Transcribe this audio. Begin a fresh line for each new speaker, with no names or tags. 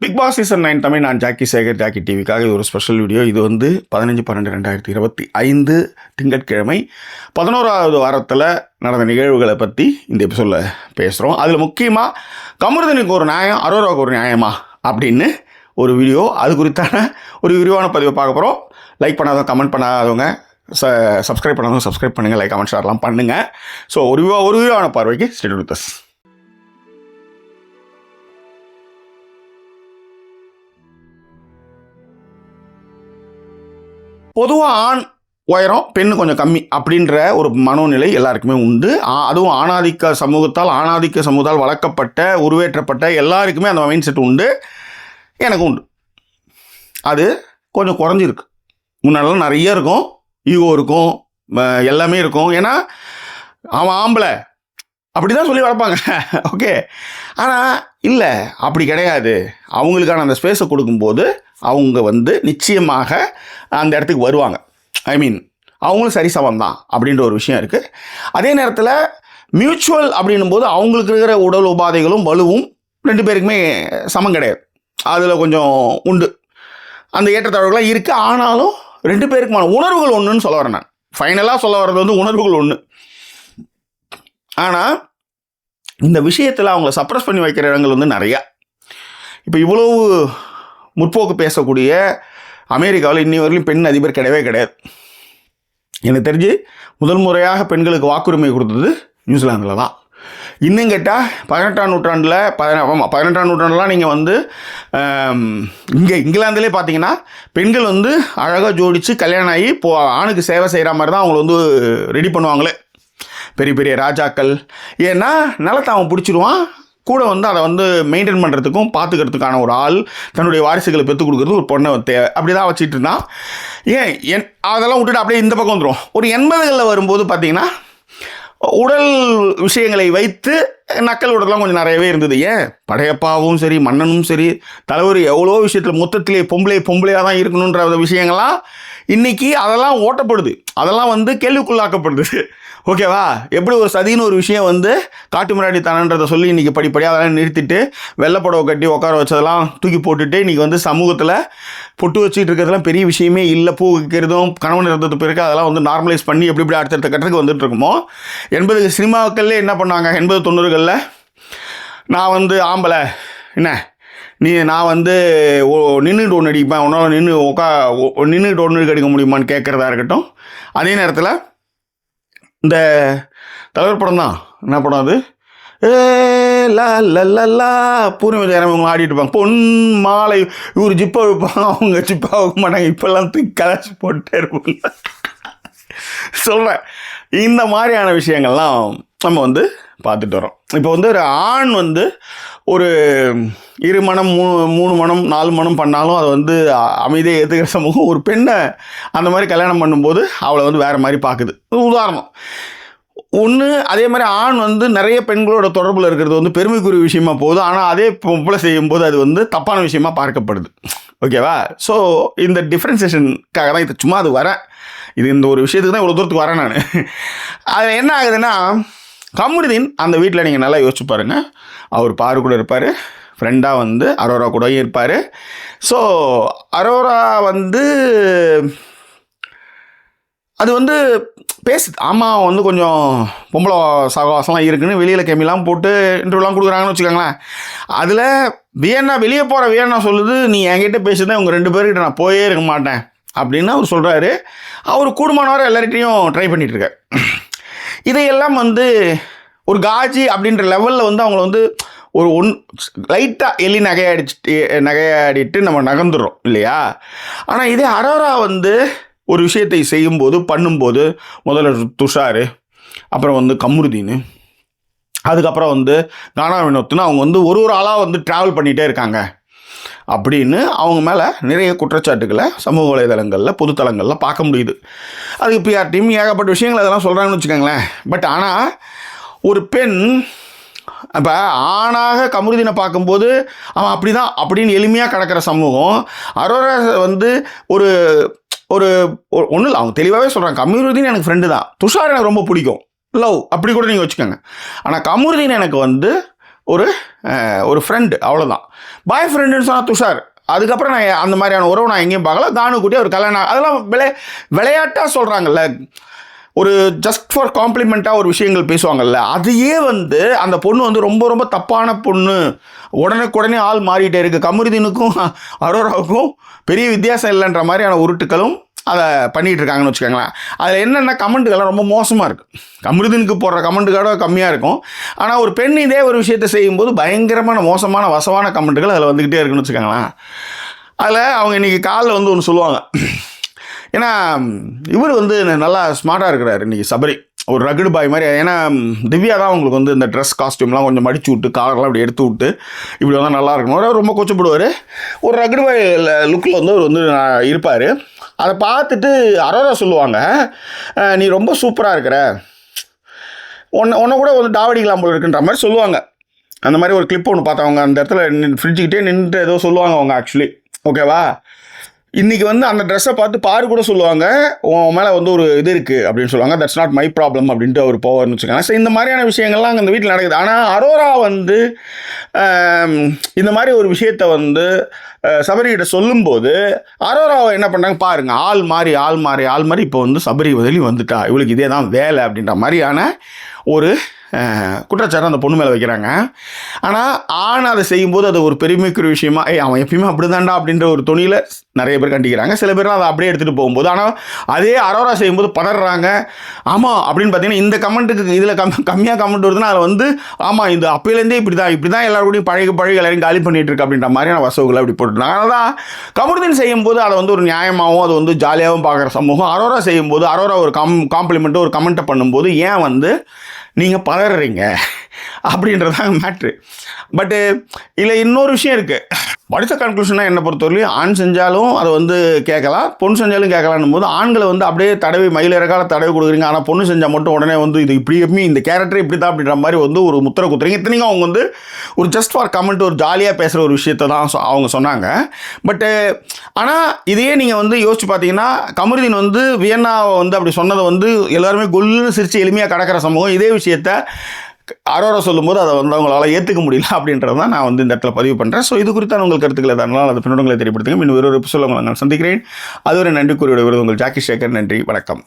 Bigg Boss season nine Tamil நான் Jackie Sekar Jackie டிவிக்காக இது ஒரு ஸ்பெஷல் வீடியோ இது வந்து பதினஞ்சு பன்னெண்டு ரெண்டாயிரத்தி இருபத்தி ஐந்து திங்கட்கிழமை பதினோராவது வாரத்தில் நடந்த நிகழ்வுகளை பற்றி இந்த எபிசோடில் பேசுகிறோம் அதில் முக்கியமாக கமருதனுக்கு ஒரு நியாயம் அரோராவுக்கு ஒரு நியாயமா அப்படின்னு ஒரு வீடியோ அது குறித்தான ஒரு விரிவான பதிவை பார்க்க போகிறோம் லைக் பண்ணாதவங்க கமெண்ட் பண்ணாதவங்க ச சப்ஸ்கிரைப் பண்ணாதவங்க சப்ஸ்கிரைப் பண்ணுங்கள் லைக் கமெண்ட் ஷேர்லாம் பண்ணுங்கள் ஸோ ஒரு விவா ஒரு விரிவான பார்வைக்கு ஸ்டேட் தஸ் பொதுவாக ஆண் உயரம் பெண் கொஞ்சம் கம்மி அப்படின்ற ஒரு மனோநிலை எல்லாருக்குமே உண்டு. ஆ- அதுவும் ஆணாதிக்க சமூகத்தால் ஆணாதிக்க சமூகத்தால் வளர்க்கப்பட்ட உருவேற்றப்பட்ட எல்லாருக்குமே அந்த மைண்ட் செட் உண்டு. எனக்கும் உண்டு. அது கொஞ்சம் குறைஞ்சிருக்கு. முன்னாடிலாம் நிறைய இருக்கும். ஈகோ இருக்கும். எல்லாமே இருக்கும். ஏன்னா அவன் ஆம்பளை. அப்படி தான் சொல்லி வளர்ப்பாங்க. ஓகே ஆனால் இல்லை அப்படி கிடையாது. அவங்களுக்கான அந்த ஸ்பேஸை கொடுக்கும்போது அவங்க வந்து நிச்சயமாக அந்த இடத்துக்கு வருவாங்க. ஐ மீன் அவங்களும் சரி சமம் தான் அப்படின்ற ஒரு விஷயம் இருக்குது அதே நேரத்தில் மியூச்சுவல் அப்படின்னும் போது அவங்களுக்கு இருக்கிற உடல் உபாதைகளும் வலுவும் ரெண்டு பேருக்குமே சமம் கிடையாது. அதில் கொஞ்சம் உண்டு. அந்த ஏற்றத்தாழ்வுகள்லாம் இருக்குது ஆனாலும் ரெண்டு பேருக்குமான உணர்வுகள் ஒன்றுன்னு சொல்ல வரேன் நான். ஃபைனலாக சொல்ல வர்றது வந்து உணர்வுகள் ஒன்று ஆனால் இந்த விஷயத்தில் அவங்கள சப்ரஸ் பண்ணி வைக்கிற இடங்கள் வந்து நிறையா. இப்போ இவ்வளவு முற்போக்கு பேசக்கூடிய அமெரிக்காவில் இன்னி வரையிலும் பெண் அதிபர் கிடையவே கிடையாது. எனக்கு தெரிஞ்சு முதல் முறையாக பெண்களுக்கு வாக்குரிமை கொடுத்தது நியூசிலாந்தில் தான். இன்னும் கேட்டால் பதினெட்டாம் நூற்றாண்டில் பதின பதினெட்டாம் நூற்றாண்டுலாம் நீங்கள் வந்து இங்கே இங்கிலாந்துலேயே பார்த்தீங்கன்னா பெண்கள் வந்து அழகாக ஜோடித்து கல்யாணம் ஆகி போ ஆணுக்கு சேவை செய்கிற மாதிரி தான் அவங்கள வந்து ரெடி பண்ணுவாங்களே. பெரிய பெரிய ராஜாக்கள். ஏன்னா நிலத்தை அவன் பிடிச்சிருவான். கூட வந்து அதை வந்து மெயின்டைன் பண்ணுறதுக்கும் பார்த்துக்கிறதுக்கான ஒரு ஆள் தன்னுடைய வாரிசுகளை பெற்றுக் கொடுக்குறது ஒரு பொண்ணை தேவை. அப்படி தான் வச்சுட்டு இருந்தான். ஏன் என் அதெல்லாம் விட்டுட்டு அப்படியே இந்த பக்கம் வந்துடும் ஒரு எண்பதுகளில் வரும்போது பார்த்திங்கன்னா உடல் விஷயங்களை வைத்து நக்கல் விடலாம் கொஞ்சம் நிறையவே இருந்தது. ஏன்? படையப்பாவும் சரி மன்னனும் சரி தலைவர் எவ்வளோ விஷயத்தில் மொத்தத்திலே பொம்பளை பொம்பளையாக தான் இருக்கணுன்ற விஷயங்கள்லாம் இன்னைக்கு அதெல்லாம் ஓட்டப்படுது. அதெல்லாம் வந்து கேள்விக்குள்ளாக்கப்படுது. ஓகேவா? எப்படி ஒரு சதின்னு ஒரு விஷயம் வந்து காட்டு மிராடி தானன்றதை சொல்லி இன்றைக்கி படிப்படியாக அதெல்லாம் நிறுத்திட்டு வெள்ளைப்படவை கட்டி உட்கார வச்சதெல்லாம் தூக்கி போட்டுட்டு இன்றைக்கி வந்து சமூகத்தில் பொட்டு வச்சுட்டு இருக்கிறதுலாம் பெரிய விஷயமே இல்லை. பூ வைக்கிறதும் கணவன் இருந்தது பிறகு அதெல்லாம் வந்து நார்மலைஸ் பண்ணி எப்படி எப்படி அடுத்தடுத்த கட்டத்துக்கு வந்துட்டு இருக்குமோ? எண்பது சினிமாக்கள்லேயே என்ன பண்ணாங்க? எண்பது தொண்ணூறுகளில் நான் வந்து ஆம்பளை. என்ன? நீ நான் வந்து நின்றுட்டு ஒன்று அடிப்பேன். உன்னால் நின்று உட்கா நின்றுட்டு ஒன்று அடிக்க முடியுமான்னு கேட்குறதா இருக்கட்டும். அதே நேரத்தில் இந்த தலைவர் படம் தான். என்ன படம் அது? ஏ லா லா லா லா இவங்க ஆடிட்டு இருப்பாங்க. பொன் மாலை இவர் ஜிப்பா வைப்பாங்க. அவங்க ஜிப்பா வைக்க மாட்டாங்க. இப்போல்லாம் தூக்கி கலாச்சி போட்டே இருப்பாங்க. சொல்கிறேன் இந்த மாதிரியான விஷயங்கள்லாம் நம்ம வந்து பார்த்துட்டு வரோம். இப்போ வந்து ஒரு ஆண் வந்து ஒரு இரு மனம் மூணு மூணு மனம் நாலு மனம் பண்ணாலும் அதை வந்து அமைதியை ஏற்றுக்கிற சமூகம் ஒரு பெண்ணை அந்த மாதிரி கல்யாணம் பண்ணும்போது அவளை வந்து வேறு மாதிரி பார்க்குது. உதாரணம். ஒன்று அதே மாதிரி ஆண் வந்து நிறைய பெண்களோட தொடர்பில் இருக்கிறது வந்து பெருமைக்குரிய விஷயமா போகுது. ஆனால் அதே பொம்பளை செய்யும்போது அது வந்து தப்பான விஷயமா பார்க்கப்படுது. ஓகேவா? ஸோ இந்த டிஃப்ரென்சேஷனுக்காக தான் இது சும்மா அது வரேன் இது இந்த ஒரு விஷயத்துக்கு தான் இவ்வளோ தூரத்துக்கு வரேன் நான். அது என்ன ஆகுதுன்னா கமருதீன் அந்த வீட்டில் நீங்கள் நல்லா யோசிச்சு பாருங்கள் அவர் பாரு கூட இருப்பார். ஃப்ரெண்டாக வந்து அரோரா கூடயும் இருப்பார். ஸோ அரோரா வந்து அது வந்து பேசு ஆமாம் வந்து கொஞ்சம் பொம்பளை சகவாசம்லாம் இருக்குன்னு வெளியில் கெமிலாம் போட்டு இன்டர்வியூலாம் கொடுக்குறாங்கன்னு வச்சுக்கோங்களேன். அதில் வியன்னா வெளியே போகிற வியன்னா சொல்லுது நீ என்கிட்ட பேசுதான் உங்கள் ரெண்டு பேர்கிட்ட நான் போயே இருக்க மாட்டேன். அப்படின்னு அவர் சொல்கிறாரு அவர் கூடுமானவரை எல்லார்கிட்டையும் ட்ரை பண்ணிகிட்ருக்கார் இதையெல்லாம் வந்து ஒரு காஜி அப்படின்ற லெவலில் வந்து அவங்கள வந்து ஒரு ஒன் லைட்டாக எலி நகையாடிச்சு நகையாடிட்டு நம்ம நகர்ந்துடுறோம் இல்லையா? ஆனால் இதே அரோரா வந்து ஒரு விஷயத்தை செய்யும்போது பண்ணும்போது முதல்ல துஷார் அப்புறம் வந்து கம்ருதீன் அதுக்கப்புறம் வந்து கானா வினோத்துன்னு அவங்க வந்து ஒரு ஒரு ஆளாக வந்து ட்ராவல் பண்ணிகிட்டே இருக்காங்க. அப்படின்னு அவங்க மேலே நிறைய குற்றச்சாட்டுகளை சமூக வலைதளங்களில் பொதுத்தளங்களில் பார்க்க முடியுது. அதுக்கு பிஆர் டீம் ஏகப்பட்ட விஷயங்கள் அதெல்லாம் சொல்கிறாங்கன்னு வச்சுக்கோங்களேன். பட் ஆனால் ஒரு பெண் அப்போ ஆணாக கமருதினை பார்க்கும்போது அவன் அப்படி தான் அப்படின்னு எளிமையாக கிடக்கிற சமூகம் அரோரா வந்து ஒரு ஒரு ஒன்றும் இல்லை அவங்க தெளிவாகவே சொல்கிறாங்க கமருதீன் எனக்கு ஃப்ரெண்டு தான். துஷார் எனக்கு ரொம்ப பிடிக்கும். லவ் அப்படி கூட நீங்கள் வச்சுக்கோங்க. ஆனால் கமருதீன் எனக்கு வந்து ஒரு ஒரு ஃப்ரெண்டு அவ்வளோதான் பாய் ஃப்ரெண்டுன்னு சொன்னால் துஷார். அதுக்கப்புறம் நான் அந்த மாதிரியான உறவு நான் எங்கேயும் பார்க்கல. தானு கூட்டி ஒரு கல்யாணம் அதெல்லாம் விளை விளையாட்டாக சொல்கிறாங்கல்ல ஒரு ஜஸ்ட் ஃபார் காம்ப்ளிமெண்ட்டாக ஒரு விஷயங்கள் பேசுவாங்கல்ல. அதையே வந்து அந்த பொண்ணு வந்து ரொம்ப ரொம்ப தப்பான பொண்ணு. உடனுக்குடனே ஆள் மாறிட்டே இருக்குது கமருதீனுக்கும் அரோராவுக்கும் பெரிய வித்தியாசம் இல்லைன்ற மாதிரியான உருட்டுக்களும் அதை பண்ணிகிட்டு இருக்காங்கன்னு வச்சுக்கோங்களேன். அதில் என்னென்ன கமெண்ட்டுகள்லாம் ரொம்ப மோசமாக இருக்குது கமருதீனுக்கு போடுற கமெண்ட்டுகளோட கம்மியாக இருக்கும். ஆனால் ஒரு பெண் இதே ஒரு விஷயத்தை செய்யும்போது பயங்கரமான மோசமான வசமான கமெண்ட்டுகள் அதில் வந்துக்கிட்டே இருக்குன்னு வச்சுக்கோங்களேன். அதில் அவங்க இன்றைக்கி காலில் வந்து ஒன்று சொல்லுவாங்க. ஏன்னா இவர் வந்து நல்லா ஸ்மார்ட்டாக இருக்கிறார் இன்றைக்கி சபரி. ஒரு ரகுடு பாய் மாதிரி. ஏன்னா திவ்யா தான் உங்களுக்கு வந்து இந்த ட்ரெஸ் காஸ்ட்யூம்லாம் கொஞ்சம் மடிச்சு விட்டு காலர்லாம் அப்படி எடுத்து விட்டு இப்படி வந்தால் நல்லா இருக்கணும் அவர் ரொம்ப கொச்சப்படுவார். ஒரு ரகுடு பாய் லுக்கில் வந்து அவர் வந்து இருப்பார். அதை பார்த்துட்டு அரோரா சொல்லுவாங்க நீ ரொம்ப சூப்பராக இருக்கிற. உன்னை உன்னை கூட வந்து டாவடிக்கலாம் போல இருக்குன்ற மாதிரி சொல்லுவாங்க. அந்த மாதிரி ஒரு கிளிப் ஒன்று பார்த்தவங்க அந்த இடத்துல ஃப்ரிட்ஜுக்கிட்டே நின்றுட்டு ஏதோ சொல்லுவாங்க அவங்க ஆக்சுவலி ஓகேவா இன்றைக்கி வந்து அந்த ட்ரெஸ்ஸை பார்த்து பாரு கூட சொல்லுவாங்க. உன் மேலே வந்து ஒரு இது இருக்குது அப்படின்னு சொல்லுவாங்க. தட்ஸ் நாட் மை ப்ராப்ளம் அப்படின்ட்டு அவர் போவார்னு வச்சுக்கோங்க. ஸோ இந்த மாதிரியான விஷயங்கள்லாம் அங்கே அந்த வீட்டில் நடக்குது. ஆனால் அரோரா வந்து இந்த மாதிரி ஒரு விஷயத்தை வந்து சபரிகிட்ட சொல்லும்போது அரோராவை என்ன பண்ணுறாங்க பாருங்க ஆள் மாறி ஆள் மாறி ஆள் மாறி இப்போ வந்து சபரி வதலி வந்துட்டா. இவளுக்கு இதே தான் வேலை அப்படின்ற மாதிரியான ஒரு குற்றச்சாட்டு அந்த பொண்ணு மேலே வைக்கிறாங்க. ஆனால் ஆண் அதை செய்யும்போது அது ஒரு பெருமைக்குரிய விஷயமா ஏய் அவன் எப்பயுமே அப்படிதான்டா அப்படின்ற ஒரு துணியில் நிறைய பேர் கண்டிக்கிறாங்க. சில பேர்லாம் அதை அப்படியே எடுத்துகிட்டு போகும்போது ஆனால் அதே அரோரா செய்யும்போது பதறாங்க. ஆமாம் அப்படின்னு பார்த்தீங்கன்னா இந்த கமெண்ட்டுக்கு இதில் கம் கம்மியாக கமெண்ட் வருதுன்னா அதில் வந்து ஆமாம் இந்த அப்பையிலேருந்தே இப்படி தான் இப்படி தான் எல்லாரோடையும் பழகி பழகி எல்லாரையும் காலி பண்ணிட்டு இருக்கு அப்படின்ற மாதிரியான வசவுகளை அப்படி போட்டுருந்தாங்க. அதனால் தான் கமருதீன் செய்யும்போது அதை வந்து ஒரு நியாயமாகவும் அது வந்து ஜாலியாகவும் பார்க்குற சமூகம் அரோரா செய்யும்போது அரோரா ஒரு கம் காம்ப்ளிமெண்ட்டு ஒரு கமெண்ட்டை பண்ணும்போது ஏன் வந்து நீங்கள் பதறீங்க அப்படின்றதாங்க மேட்ரு பட்டு இதில் இன்னொரு விஷயம் இருக்குது படித்த கன்க்ளூஷனாக என்னை பொறுத்தவரையும் ஆண் செஞ்சாலும் அதை வந்து கேட்கலாம் பொண்ணு செஞ்சாலும் கேட்கலான்னும் போது ஆண்களை வந்து அப்படியே தடவி மயிலிறக்கால தடவி கொடுக்குறீங்க. ஆனால் பொண்ணு செஞ்சால் மட்டும் உடனே வந்து இது இப்படி எப்படி இந்த கேரக்டர் இப்படி தான் அப்படின்ற மாதிரி வந்து ஒரு முத்திரை குத்துறீங்க. இத்தனைக்கும் அவங்க வந்து ஒரு ஜஸ்ட் ஃபார் கமெண்ட் ஒரு ஜாலியாக பேசுகிற ஒரு விஷயத்தை தான் சொ- அவங்க சொன்னாங்க. பட்டு ஆனால் இதையே நீங்கள் வந்து யோசிச்சு பார்த்தீங்கன்னா கமருதீன் வந்து வியன்னாவை வந்து அப்படி சொன்னதை வந்து எல்லாருமே கொல்லுன்னு சிரித்து எளிமையாக கடக்கிற சமூகம். இதே விஷயத்த அரோரா சொல்லும்போது அதை வந்து அவங்களால ஏற்றுக்க முடியல அப்படின்றத தான் நான் வந்து இந்த இடத்துல பதிவு பண்ணுறேன் ஸோ இது குறித்தான உங்கள் கருத்துக்களை அதனால் அந்த பின்னோடங்களை தெரியப்படுத்துங்க. இன்னும் வேறு ஒரு சொல்ல நான் சந்திக்கிறேன். அதுவரை நன்றி கூறியோட விருது உங்கள் ஜாக்கி சேகர். நன்றி. வணக்கம்.